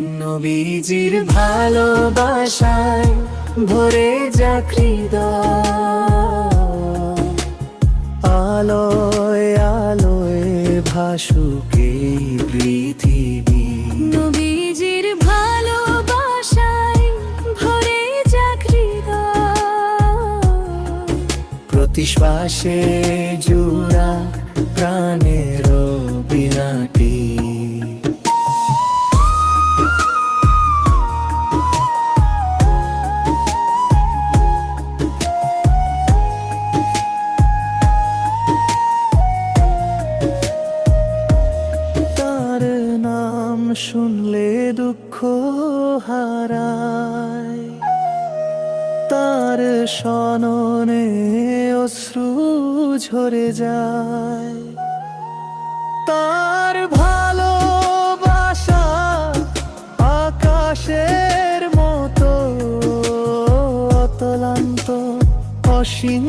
নবীজির ভালোবাসায় ভরে যাক হৃদয়। আলোয় আলোয় ভাসুকে পৃথিবী। নবীজির ভালোবাসায় ভরে যাক হৃদয়। প্রতি শ্বাসে জুড়া প্রাণের বিনাটি শুনলে দুঃখ হারায়। তার সননে অশ্রু ঝরে যায়। তার ভালোবাসা আকাশের মতো অতলান্ত অসীম